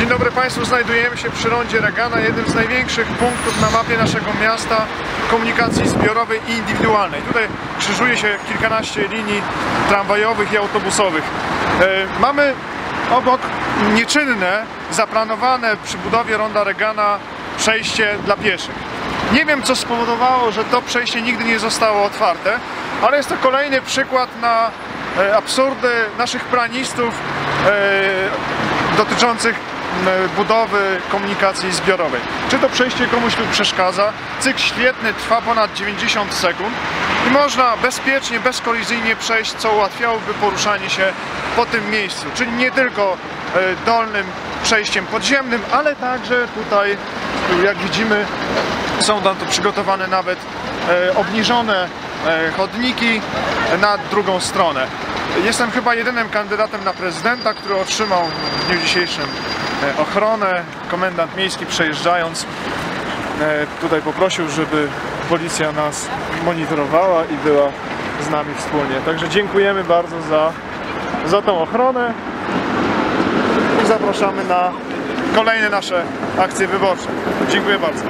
Dzień dobry Państwu, znajdujemy się przy rondzie Regana, jednym z największych punktów na mapie naszego miasta komunikacji zbiorowej i indywidualnej. Tutaj krzyżuje się kilkanaście linii tramwajowych i autobusowych. E, Mamy obok nieczynne, zaplanowane przy budowie ronda Regana przejście dla pieszych. Nie wiem co spowodowało, że to przejście nigdy nie zostało otwarte, ale jest to kolejny przykład na e, absurdy naszych planistów e, dotyczących budowy komunikacji zbiorowej. Czy to przejście komuś tu przeszkadza? Cykl świetny trwa ponad 90 sekund i można bezpiecznie, bezkolizyjnie przejść, co ułatwiałoby poruszanie się po tym miejscu. Czyli nie tylko e, dolnym przejściem podziemnym, ale także tutaj, jak widzimy, są tam tu przygotowane nawet e, obniżone e, chodniki na drugą stronę. Jestem chyba jedynym kandydatem na prezydenta, który otrzymał w dniu dzisiejszym ochronę. Komendant miejski przejeżdżając e, tutaj poprosił, żeby policja nas monitorowała i była z nami wspólnie. Także dziękujemy bardzo za, za tą ochronę i zapraszamy na kolejne nasze akcje wyborcze. Dziękuję bardzo.